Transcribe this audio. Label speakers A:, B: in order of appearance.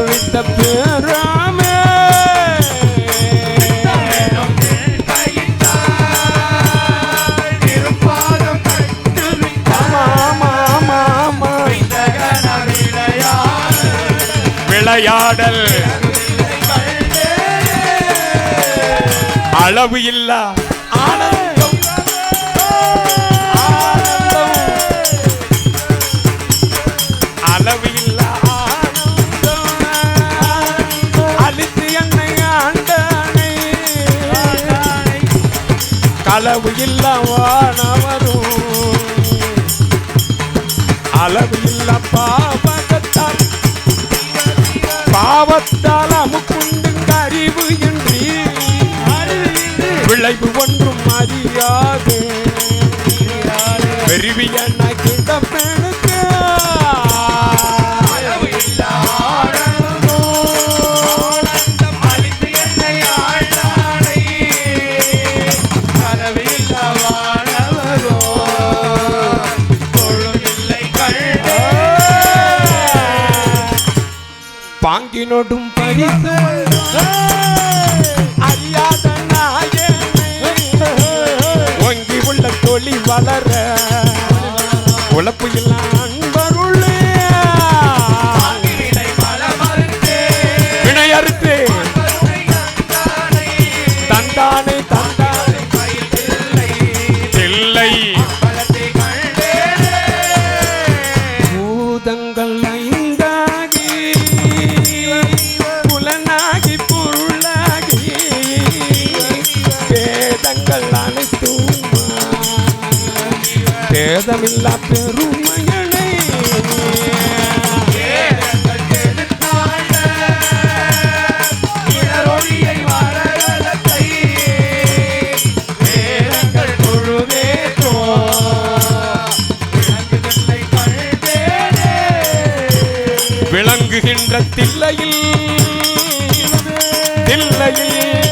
A: குவித்த பேராமே. விளையாடல். அளவு இல்லா. ஆனந்த களவு இல்லவானவரும் அளவு இல்ல பாவகத்தால் பாவத்தால் அமுக்குண்டுங்க அறிவு இன்றி விளைவு ஒன்றும் அறியாது. பெருவியன் பாங்கினோடும் பரிசு. அறியாத நாயே ஒங்கி உள்ள தொழில் வளர வேதமில்லா பெருமையனை. விளங்குகின்ற தில்லையில் தில்லையில்